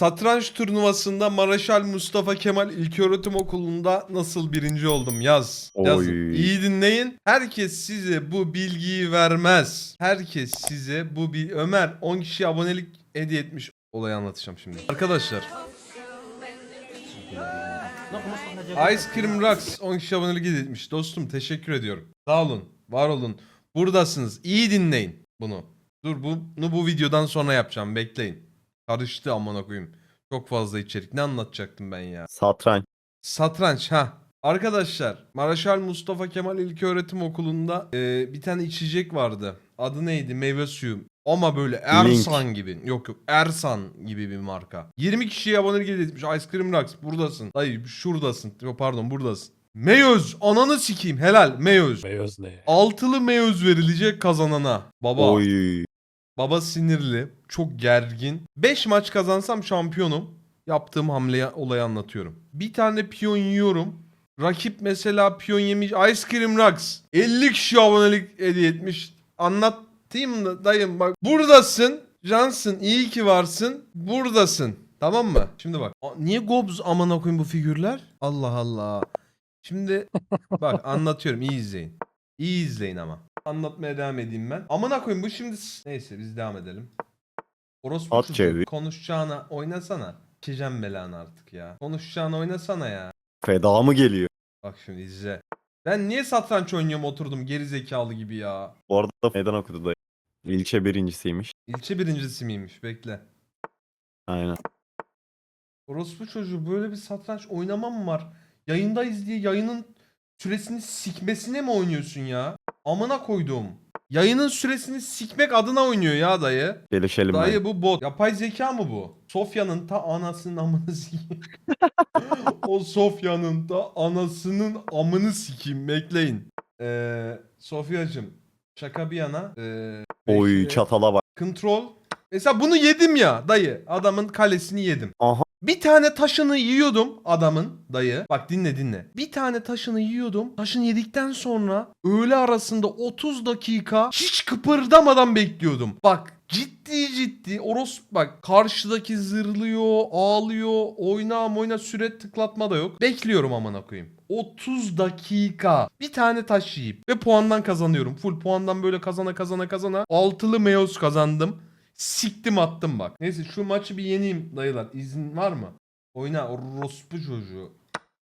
Satranç turnuvasında Maraşal Mustafa Kemal İlköğretim Okulu'nda nasıl birinci oldum? Yaz. Yazın. Oy. İyi dinleyin. Herkes size bu bilgiyi vermez. Herkes size bu bil... Ömer 10 kişiye abonelik hediye etmiş. Olayı anlatacağım şimdi. Arkadaşlar Ice Cream Rocks 10 kişi abonelik hediye etmiş. Dostum teşekkür ediyorum. Sağ olun. Var olun. Buradasınız. İyi dinleyin bunu. Dur bunu bu videodan sonra yapacağım. Bekleyin. Karıştı amına koyayım. Çok fazla içerik. Ne anlatacaktım ben ya? Satranç. Satranç ha. Arkadaşlar Maraşal Mustafa Kemal İlköğretim Okulu'nda e, bir tane içecek vardı. Adı neydi? Meyve suyu. Ama böyle Ersan gibi. Yok yok Ersan gibi bir marka. 20 kişiye abonelik hediye etmiş. Ice Cream Rocks buradasın. Dayı şuradasın. Yok pardon buradasın. Meyöz ananı sikeyim helal meyöz. Beyaz ne? Altılı meyöz verilecek kazanana. Baba. Oy. Baba sinirli, çok gergin. 5 maç kazansam şampiyonum. Yaptığım hamleyi olayı anlatıyorum. Bir tane piyon yiyorum. Rakip mesela piyon yemiş. Ice Cream Rocks. 50 kişi abonelik hediye etmiş. Anlatayım da dayım bak. Buradasın. Cansın. iyi ki varsın. Buradasın. Tamam mı? Şimdi bak. Niye Gobz amına koyayım bu figürler? Allah Allah. Şimdi bak anlatıyorum. iyi izleyin. İyi izleyin ama. Anlatmaya devam edeyim ben. Amına koyayım bu şimdi... Neyse biz devam edelim. Orospu At çocuğu, çevir. konuşacağına oynasana. Çeceğim belanı artık ya. Konuşacağına oynasana ya. Feda mı geliyor? Bak şimdi izle. Ben niye satranç oynuyorum oturdum geri zekalı gibi ya. Bu arada meydan okudu da. İlçe birincisiymiş. İlçe birincisi miymiş bekle. Aynen. Orospu çocuğu böyle bir satranç oynamam mı var? Yayındayız diye yayının süresini sikmesine mi oynuyorsun ya? Amına koydum. Yayının süresini sikmek adına oynuyor ya dayı. Gelişelim Dayı ben. bu bot. Yapay zeka mı bu? Sofya'nın ta anasının amını sikeyim. o Sofya'nın ta anasının amını sikeyim. Bekleyin. Ee, Sofya'cım şaka bir yana. Ee, Oy bekle. çatala bak. Control. Mesela bunu yedim ya dayı. Adamın kalesini yedim. Aha. Bir tane taşını yiyordum adamın dayı. Bak dinle dinle. Bir tane taşını yiyordum. Taşını yedikten sonra öğle arasında 30 dakika hiç kıpırdamadan bekliyordum. Bak ciddi ciddi oros bak karşıdaki zırlıyor, ağlıyor, oyna oyna süre tıklatma da yok. Bekliyorum amına koyayım. 30 dakika. Bir tane taş yiyip ve puandan kazanıyorum. Full puandan böyle kazana kazana kazana. Altılı Meos kazandım. Siktim attım bak. Neyse şu maçı bir yeneyim dayılar. İzin var mı? Oyna orospu çocuğu.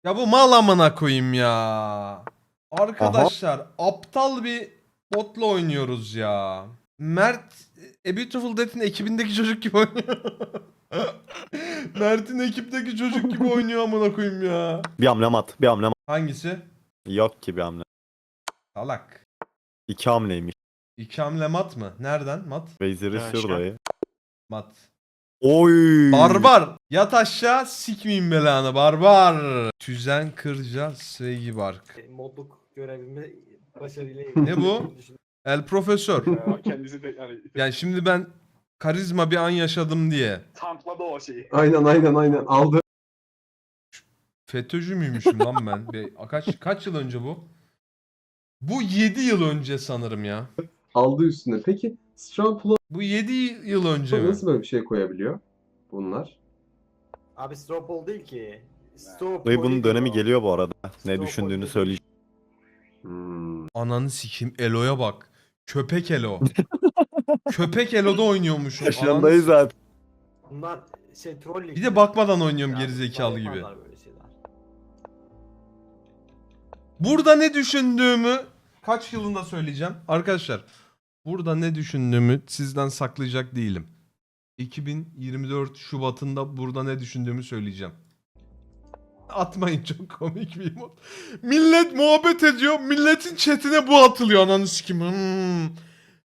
Ya bu mal amına koyayım ya. Arkadaşlar aptal bir botla oynuyoruz ya. Mert A Beautiful Dead'in ekibindeki çocuk gibi oynuyor. Mert'in ekipteki çocuk gibi oynuyor amına koyayım ya. Bir hamle at. Bir hamle at. Hangisi? Yok ki bir hamle. Salak. İki hamleymiş. İki hamle mat mı? Nereden mat? Veziri Ha, şurada. Mat. Oy. Barbar. Yat aşağı sikmeyin belanı barbar. Tüzen kırca sevgi bark. modluk görevimi başarıyla Ne bu? El profesör. Ya kendisi de yani Yani şimdi ben karizma bir an yaşadım diye. tankladı o şeyi. Aynen aynen aynen aldı. FETÖ'cü müymüşüm lan ben? Bir, kaç, kaç yıl önce bu? Bu 7 yıl önce sanırım ya. Aldı üstüne. Peki Strong Plus Bu 7 yıl önce mi? nasıl böyle bir şey koyabiliyor bunlar? Abi Stropol değil ki. Stropol bunun dönemi o. geliyor bu arada. Ne düşündüğünü söyleyeceğim. Hmm. Ananı sikeyim Elo'ya bak. Köpek Elo. Köpek Elo'da oynuyormuşum. Ananı Yaşındayız zaten. Bunlar şey trolling. Bir de bakmadan oynuyorum gerizekalı gibi. yaparlar böyle şeyler. Burada ne düşündüğümü kaç yılında söyleyeceğim. Arkadaşlar burada ne düşündüğümü sizden saklayacak değilim. 2024 Şubat'ında burada ne düşündüğümü söyleyeceğim. Atmayın çok komik bir mod. Millet muhabbet ediyor. Milletin chatine bu atılıyor ananı sikim. Hmm.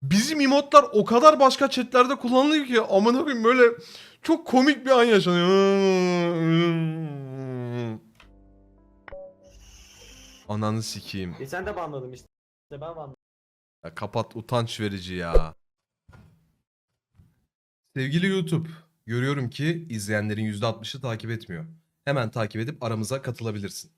Bizim emotlar o kadar başka chatlerde kullanılıyor ki amına koyayım böyle çok komik bir an yaşanıyor. Hmm. Ananı sikeyim. Geçen de banladım. İşte ben banladım. Ya kapat utanç verici ya. Sevgili YouTube, görüyorum ki izleyenlerin %60'ı takip etmiyor. Hemen takip edip aramıza katılabilirsin.